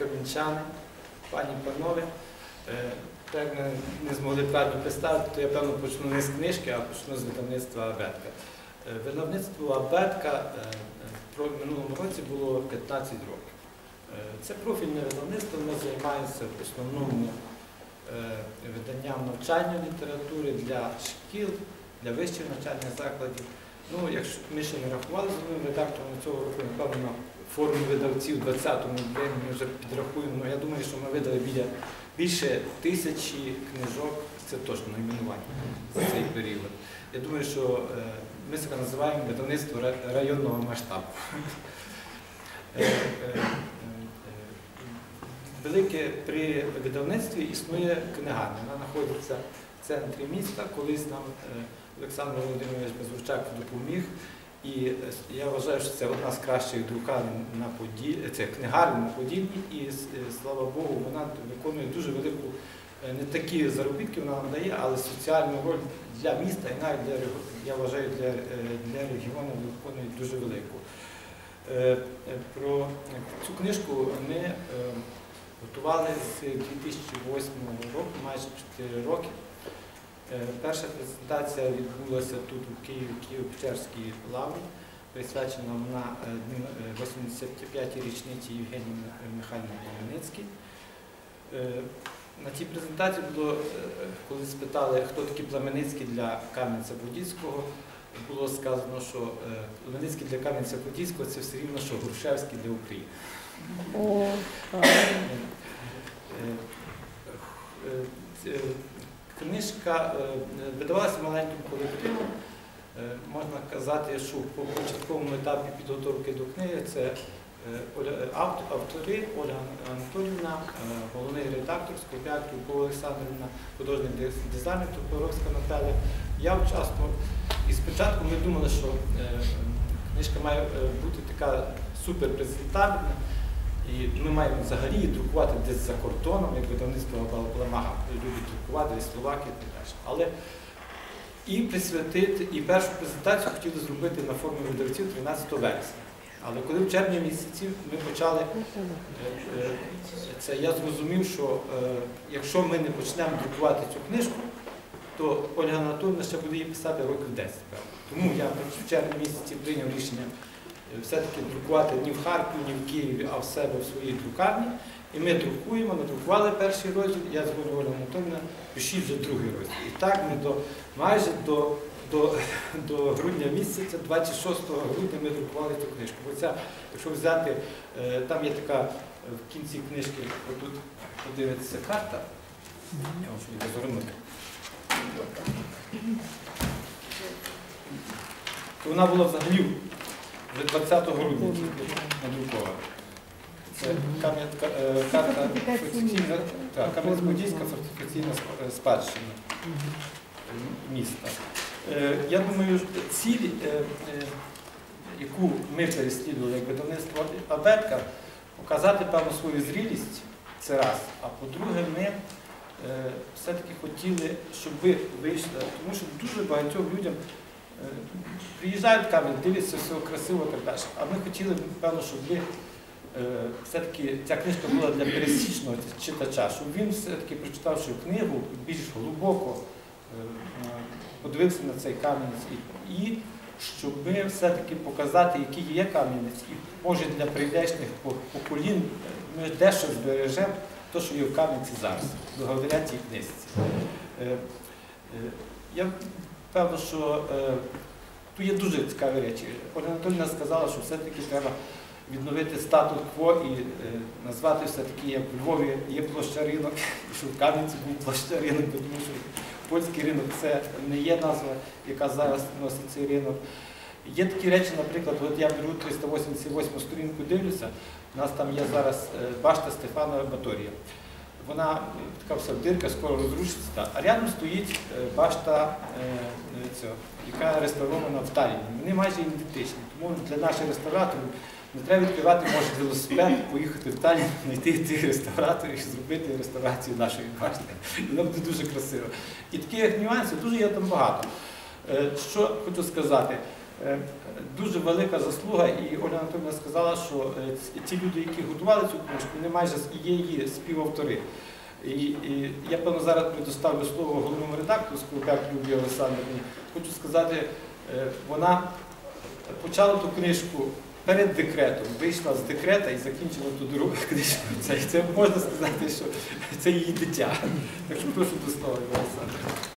камінчани, пані панове. Е, Так не змогли правильно представити, то я певно почну не з книжки, а почну з видавництва Абетка. Е, Видавництво Абетка е, е, минулому році було 15 років. Це профільне видавництво, ми займаємося в основному виданням навчальної літератури для шкіл, для вищих навчальних закладів. Ну, якщо ми ще не рахували з новим редактором цього року, напевно, на форумі видавців в 20-му ми вже підрахуємо. але я думаю, що ми видали біля більше тисячі книжок, це точно найменування за цей період. Я думаю, що е, ми себе називаємо видавництво районного масштабу. Е, е, е, е, Велике при видавництві існує книгарня. Вона знаходиться в центрі міста. Колись нам е, Олександр Володимирович Безручак допоміг. І е, я вважаю, що це одна з кращих друкарень на Поділлі, це книгарня на Поділлі, і е, слава Богу, вона виконує дуже велику, е, не такі заробітки вона нам дає, але соціальну роль для міста і навіть для я вважаю для, е, для регіону виконує дуже велику. Е, е, Про цю книжку ми е, готували з 2008 року, майже 4 роки. Е, Перша презентація відбулася тут у Києві, Києво-Печерській лаврі, присвячена вона е, дню, е, 85-й річниці Євгенії Михайлівни Хмельницькій. Е, На цій презентації було, е, коли спитали, хто такі Пламеницький для Кам'янця-Подільського, було сказано, що е, Пламеницький для Кам'янця-Подільського це все рівно, що Грушевський для України. О. Е, е, Книжка видавалася маленьким колективом. Можна казати, що по початковому етапі підготовки до книги це Оля- автори Ольга Анатолівна, головний редактор Скопяк Олександрівна, дизайнер дизайнер Топоровська Наталя. Я вчасно. І спочатку ми думали, що е, книжка має е, бути така суперпрезентабельна. І ми маємо взагалі її друкувати десь за кордоном, як видавництво Баламага любить друкувати, і Словакія і так далі. Але і присвятити, і першу презентацію хотіли зробити на формі видавців 13 вересня. Але коли в червні місяці ми почали е, це, я зрозумів, що якщо ми не почнемо друкувати цю книжку, то Ольга Анатольовна ще буде її писати років 10. певно. Тому я в червні місяці прийняв рішення е, все-таки друкувати ні в Харкові, ні в Києві, а в себе в своїй друкарні. І ми друкуємо, надрукували перший розділ, я дзвоню Оля Анатольовна, пишіть вже другий розділ. І так ми до майже до, до, до грудня місяця, 26 грудня ми друкували цю книжку. Бо ця, якщо взяти, е, там є така е, в кінці книжки, отут подивитися карта. Я вам її розгорнути. То Вона була взагалі вже 20 грудня надрукована. Це е, карта Кам'янець-Подільська фортифікаційна е, спадщина міста. Е, Я думаю, ціль, яку ми переслідували як видавництво Абетка, показати певну свою зрілість, це раз. А по-друге, ми все-таки хотіли, щоб ви вийшли, тому що дуже багатьом людям е, приїжджають в Кам'янець, дивляться все красиво і так далі. А ми хотіли, певно, щоб ви е, все-таки ця книжка була для пересічного читача, щоб він все-таки прочитавши книгу більш глибоко е, е, подивився на цей кам'янець і, щоб все-таки показати, який є кам'янець, і може для прийдешних по- поколінь е, ми дещо збережемо те, що є в кам'янці зараз, благодаря цій книжці. Е, е, Я певно, що е, тут є дуже цікаві речі. Оля Анатолійовна сказала, що все-таки треба відновити статус-кво і е, назвати все-таки, як в Львові є площа ринок, і що в Кам'янці був площа ринок, тому що польський ринок це не є назва, яка зараз носить цей ринок. Є такі речі, наприклад, от я беру 388 сторінку, дивлюся, у нас там є зараз е, башта Стефана Баторія. Вона е, така вся дирка, скоро розрушиться, а рядом стоїть е, башта, яка реставрована в Талліні. Вони майже ідентичні. Тому для наших реставраторів не треба відкривати, може велосипед, поїхати в Таллін, знайти тих реставраторів і зробити реставрацію нашої башти. Воно буде дуже красиво. І таких нюансів дуже є там багато. Що хочу сказати, Дуже велика заслуга, і Оля Анатольовна сказала, що е, ті люди, які готували цю книжку, вони майже є її співавтори. І, і я певно зараз предоставлю слово головному редактору Скорпяк Любі Олександрівні. Хочу сказати, е, вона почала ту книжку перед декретом, вийшла з декрета і закінчила ту другу книжку. Це, це можна сказати, що це її дитя. Так що прошу до слова, Олександр.